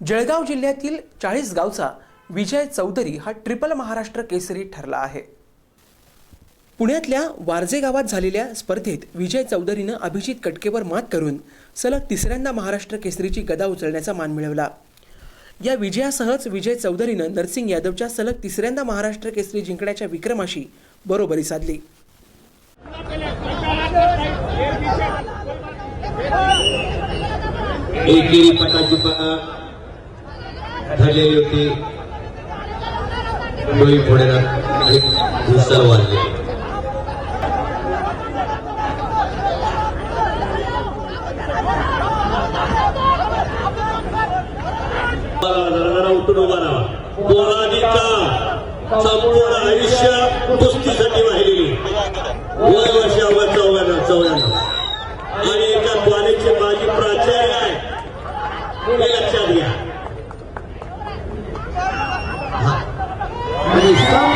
जळगाव जिल्ह्यातील चाळीस गावचा विजय चौधरी हा ट्रिपल महाराष्ट्र केसरी ठरला आहे. पुण्यातल्या वारजे गावात झालेल्या स्पर्धेत विजय चौधरीनं अभिजित कटकेवर मात करून सलग तिसऱ्यांदा महाराष्ट्र केसरीची गदा उचलण्याचा मान मिळवला. या विजयासहच विजय चौधरीनं नरसिंग यादवच्या सलग तिसऱ्यांदा महाराष्ट्र केसरी जिंकण्याच्या विक्रमाशी बरोबरी साधली. एकेरी पटाची ठरलेली होती. डोई फोडण्यात आणि धुसर वाजले. उठून उभा राहा. पोराजीचा संपूर्ण आयुष्य कुस्तीसाठी वाहिलेली. वय वर्ष वर्षावर चौघांना चौघांना. आणि एका कॉलेजचे माझी प्राचार्य आहे हे लक्षात घ्या. आणि